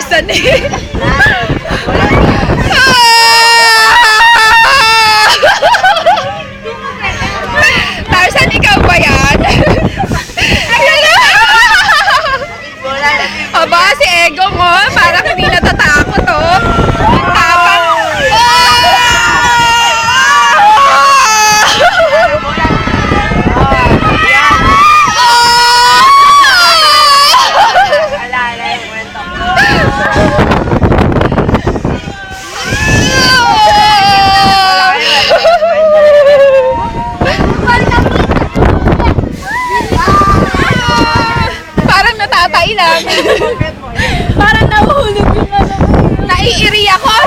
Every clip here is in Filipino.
神你。我要。namin. Parang nahuhulog yung ano. Naiiri ako.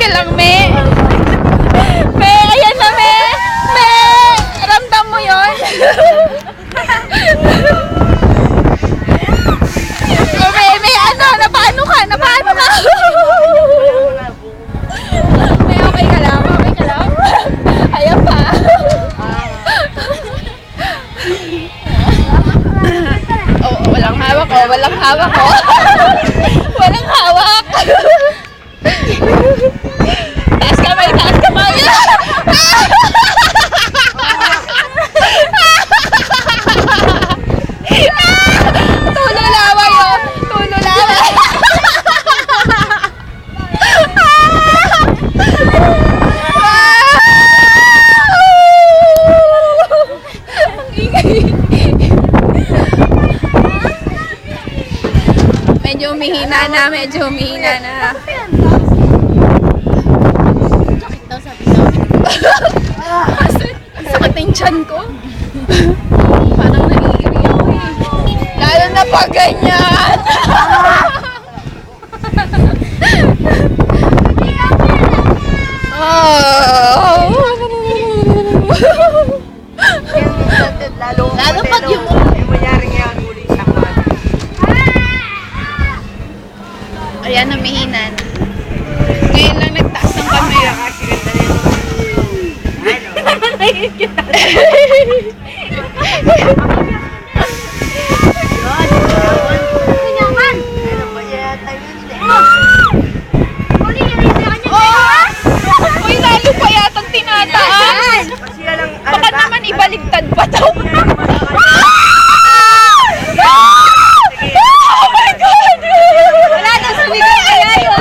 ka lang, me. Me, ayan na, me. Me, ramdam mo yon. oh, me, me, ano, napaano ka, napaano ka. me, okay ka lang, okay ka lang. Ayan pa. oh, walang hawak ko, oh, walang hawak ko. Oh. walang hawak. Medyo umihina na, medyo umihina na. Sakit sakit ng tiyan ko. Parang naiiri ako eh. Lalo na pag ganyan. Lalo, Lalo pag yung- Ayan, umihinan. Ngayon lang nagtaas ng kamay. Ano ba yan? Tayo yun eh. Oh! Uy, lalo pa yatang tinataas. Kasi yan ang Baka alaga. naman ibaligtad pa daw. Oh my God! Wala na sumigaw kaya yun.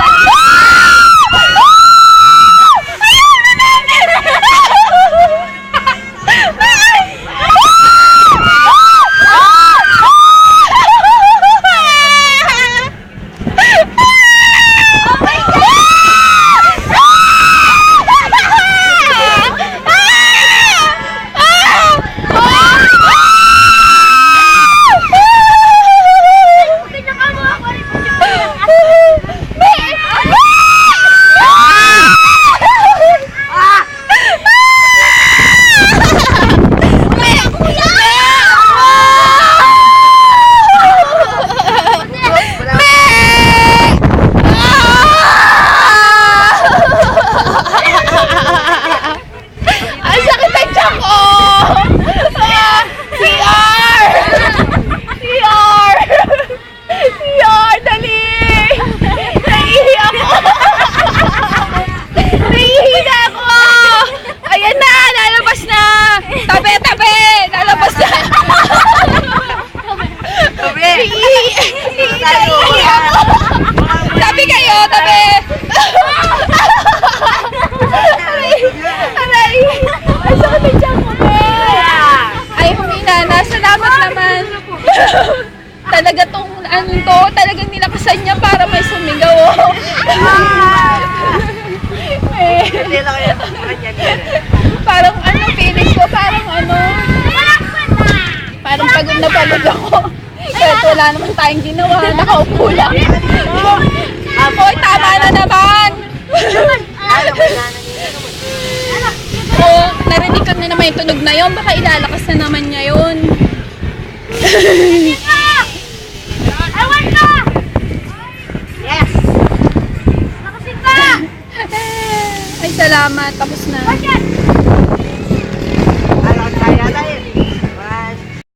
Ang sakit ang tiyan ko! Ah, CR! CR! CR, dali! Naihi ako! Naihi na ako! Ayan na! Lalabas na! Tabi, tabi! Lalabas na! Tabi! Naihi Tayo! naihi ako! Tabi kayo! Tabi! Aray! Ay, sakit ang tiyan ko, be! Ay, humina na. Salamat naman. Talaga tong ano to, talagang nilakasan niya para may sumigaw. Oh. eh, parang ano, feeling ko, parang ano, parang pagod na pagod ako. Kahit wala naman tayong ginawa, nakaupo lang. Hoy, tama na naman! Oo, narinig ko na naman yung tunog na yun. Baka ilalakas na naman niya yun. Yes! Ay, salamat. Tapos na. Ko kaya na yun.